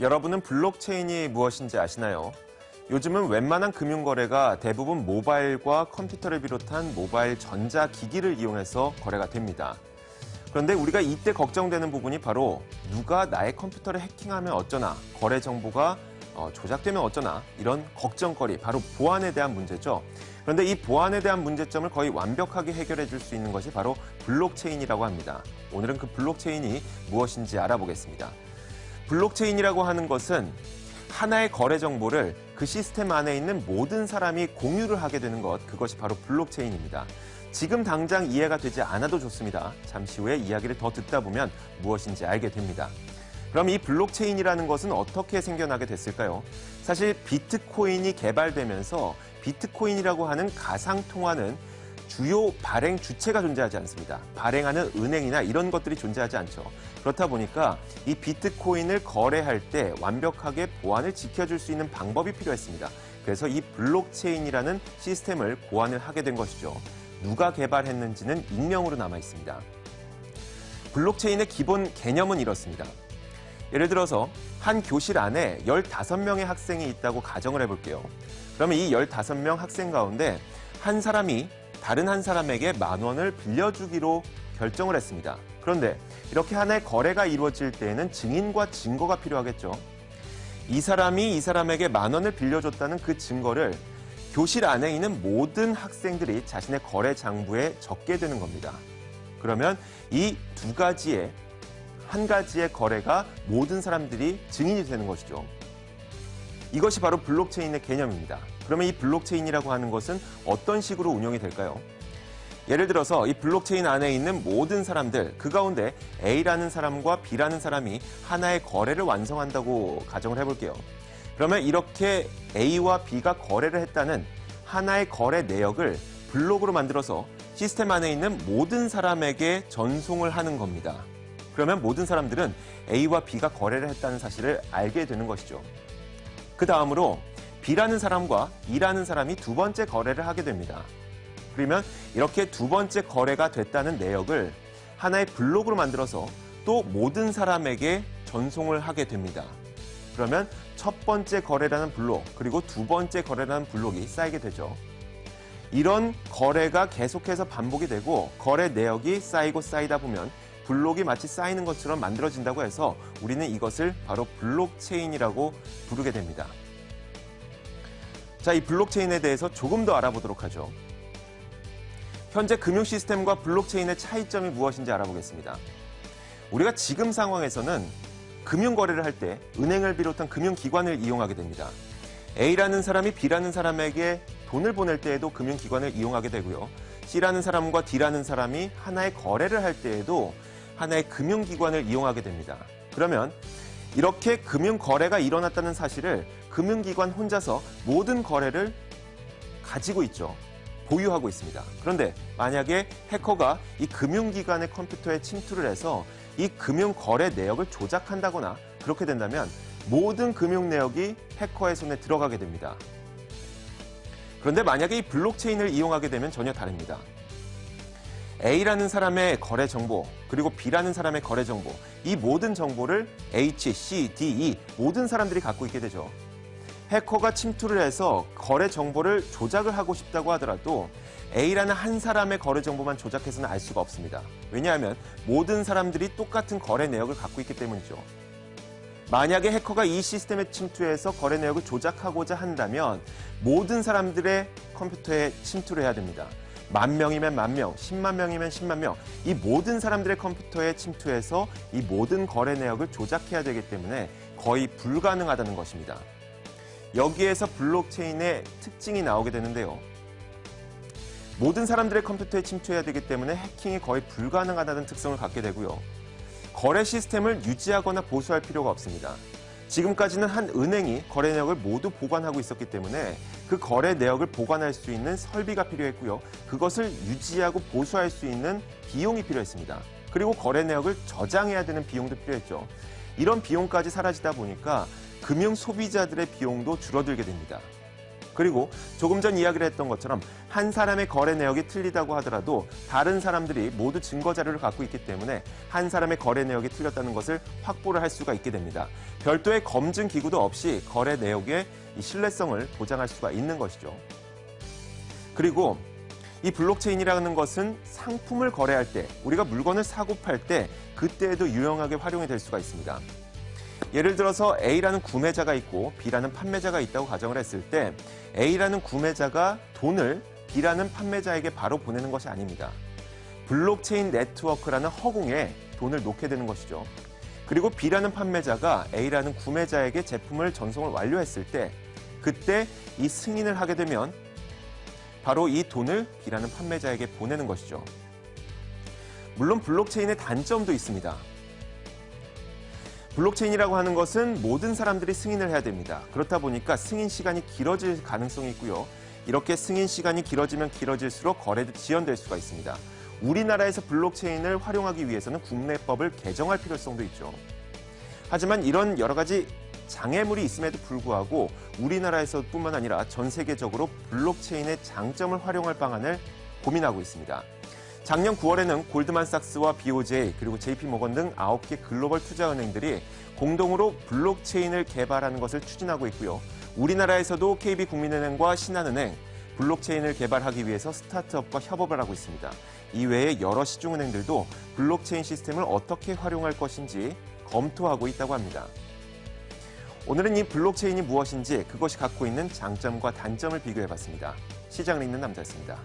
여러분은 블록체인이 무엇인지 아시나요? 요즘은 웬만한 금융거래가 대부분 모바일과 컴퓨터를 비롯한 모바일 전자기기를 이용해서 거래가 됩니다. 그런데 우리가 이때 걱정되는 부분이 바로 누가 나의 컴퓨터를 해킹하면 어쩌나, 거래 정보가 어, 조작되면 어쩌나 이런 걱정거리, 바로 보안에 대한 문제죠. 그런데 이 보안에 대한 문제점을 거의 완벽하게 해결해 줄 수 있는 것이 바로 블록체인이라고 합니다. 오늘은 그 블록체인이 무엇인지 알아보겠습니다. 블록체인이라고 하는 것은 하나의 거래 정보를 그 시스템 안에 있는 모든 사람이 공유를 하게 되는 것, 그것이 바로 블록체인입니다. 지금 당장 이해가 되지 않아도 좋습니다. 잠시 후에 이야기를 더 듣다 보면 무엇인지 알게 됩니다. 그럼 이 블록체인이라는 것은 어떻게 생겨나게 됐을까요? 사실 비트코인이 개발되면서 비트코인이라고 하는 가상 통화는 주요 발행 주체가 존재하지 않습니다. 발행하는 은행이나 이런 것들이 존재하지 않죠. 그렇다 보니까 이 비트코인을 거래할 때 완벽하게 보안을 지켜줄 수 있는 방법이 필요했습니다. 그래서 이 블록체인이라는 시스템을 고안을 하게 된 것이죠. 누가 개발했는지는 익명으로 남아 있습니다. 블록체인의 기본 개념은 이렇습니다. 예를 들어서 한 교실 안에 15명의 학생이 있다고 가정을 해볼게요. 그러면 이 15명 학생 가운데 한 사람이 다른 한 사람에게 만 원을 빌려주기로 결정을 했습니다. 그런데 이렇게 하나의 거래가 이루어질 때에는 증인과 증거가 필요하겠죠. 이 사람이 이 사람에게 만 원을 빌려줬다는 그 증거를 교실 안에 있는 모든 학생들이 자신의 거래 장부에 적게 되는 겁니다. 그러면 이 두 가지의 한 가지의 거래가 모든 사람들이 증인이 되는 것이죠. 이것이 바로 블록체인의 개념입니다. 그러면 이 블록체인이라고 하는 것은 어떤 식으로 운영이 될까요? 예를 들어서 이 블록체인 안에 있는 모든 사람들, 그 가운데 A라는 사람과 B라는 사람이 하나의 거래를 완성한다고 가정을 해볼게요. 그러면 이렇게 A와 B가 거래를 했다는 하나의 거래 내역을 블록으로 만들어서 시스템 안에 있는 모든 사람에게 전송을 하는 겁니다. 그러면 모든 사람들은 A와 B가 거래를 했다는 사실을 알게 되는 것이죠. 그 다음으로 B라는 사람과 E라는 사람이 두 번째 거래를 하게 됩니다. 그러면 이렇게 두 번째 거래가 됐다는 내역을 하나의 블록으로 만들어서 또 모든 사람에게 전송을 하게 됩니다. 그러면 첫 번째 거래라는 블록, 그리고 두 번째 거래라는 블록이 쌓이게 되죠. 이런 거래가 계속해서 반복이 되고 거래 내역이 쌓이고 쌓이다 보면 블록이 마치 쌓이는 것처럼 만들어진다고 해서 우리는 이것을 바로 블록체인이라고 부르게 됩니다. 자, 이 블록체인에 대해서 조금 더 알아보도록 하죠. 현재 금융 시스템과 블록체인의 차이점이 무엇인지 알아보겠습니다. 우리가 지금 상황에서는 금융 거래를 할 때 은행을 비롯한 금융 기관을 이용하게 됩니다. A라는 사람이 B라는 사람에게 돈을 보낼 때에도 금융 기관을 이용하게 되고요. C라는 사람과 D라는 사람이 하나의 거래를 할 때에도 하나의 금융 기관을 이용하게 됩니다. 그러면 이렇게 금융 거래가 일어났다는 사실을 금융 기관 혼자서 모든 거래를 가지고 있죠. 보유하고 있습니다. 그런데 만약에 해커가 이 금융기관의 컴퓨터에 침투를 해서 이 금융 거래 내역을 조작한다거나 그렇게 된다면 모든 금융 내역이 해커의 손에 들어가게 됩니다. 그런데 만약에 이 블록체인을 이용하게 되면 전혀 다릅니다. A라는 사람의 거래 정보, 그리고 B라는 사람의 거래 정보, 이 모든 정보를 H, C, D, E 모든 사람들이 갖고 있게 되죠. 해커가 침투를 해서 거래 정보를 조작을 하고 싶다고 하더라도 A라는 한 사람의 거래 정보만 조작해서는 알 수가 없습니다. 왜냐하면 모든 사람들이 똑같은 거래 내역을 갖고 있기 때문이죠. 만약에 해커가 이 시스템에 침투해서 거래 내역을 조작하고자 한다면 모든 사람들의 컴퓨터에 침투를 해야 됩니다. 만 명이면 만 명, 10만 명이면 10만 명, 이 모든 사람들의 컴퓨터에 침투해서 이 모든 거래 내역을 조작해야 되기 때문에 거의 불가능하다는 것입니다. 여기에서 블록체인의 특징이 나오게 되는데요. 모든 사람들의 컴퓨터에 침투해야 되기 때문에 해킹이 거의 불가능하다는 특성을 갖게 되고요. 거래 시스템을 유지하거나 보수할 필요가 없습니다. 지금까지는 한 은행이 거래 내역을 모두 보관하고 있었기 때문에 그 거래 내역을 보관할 수 있는 설비가 필요했고요. 그것을 유지하고 보수할 수 있는 비용이 필요했습니다. 그리고 거래 내역을 저장해야 되는 비용도 필요했죠. 이런 비용까지 사라지다 보니까 금융 소비자들의 비용도 줄어들게 됩니다. 그리고 조금 전 이야기를 했던 것처럼 한 사람의 거래 내역이 틀리다고 하더라도 다른 사람들이 모두 증거 자료를 갖고 있기 때문에 한 사람의 거래 내역이 틀렸다는 것을 확보를 할 수가 있게 됩니다. 별도의 검증 기구도 없이 거래 내역의 이 신뢰성을 보장할 수가 있는 것이죠. 그리고 이 블록체인이라는 것은 상품을 거래할 때, 우리가 물건을 사고 팔 때 그때에도 유용하게 활용이 될 수가 있습니다. 예를 들어서 A라는 구매자가 있고 B라는 판매자가 있다고 가정을 했을 때 A라는 구매자가 돈을 B라는 판매자에게 바로 보내는 것이 아닙니다. 블록체인 네트워크라는 허공에 돈을 놓게 되는 것이죠. 그리고 B라는 판매자가 A라는 구매자에게 제품을 전송을 완료했을 때 그때 이 승인을 하게 되면 바로 이 돈을 B라는 판매자에게 보내는 것이죠. 물론 블록체인의 단점도 있습니다. 블록체인이라고 하는 것은 모든 사람들이 승인을 해야 됩니다. 그렇다 보니까 승인 시간이 길어질 가능성이 있고요. 이렇게 승인 시간이 길어지면 길어질수록 거래도 지연될 수가 있습니다. 우리나라에서 블록체인을 활용하기 위해서는 국내법을 개정할 필요성도 있죠. 하지만 이런 여러 가지 장애물이 있음에도 불구하고 우리나라에서뿐만 아니라 전 세계적으로 블록체인의 장점을 활용할 방안을 고민하고 있습니다. 작년 9월에는 골드만삭스와 BOJ 그리고 JP모건 등 9개 글로벌 투자은행들이 공동으로 블록체인을 개발하는 것을 추진하고 있고요. 우리나라에서도 KB국민은행과 신한은행 블록체인을 개발하기 위해서 스타트업과 협업을 하고 있습니다. 이외에 여러 시중은행들도 블록체인 시스템을 어떻게 활용할 것인지 검토하고 있다고 합니다. 오늘은 이 블록체인이 무엇인지 그것이 갖고 있는 장점과 단점을 비교해봤습니다. 시장을 읽는 남자였습니다.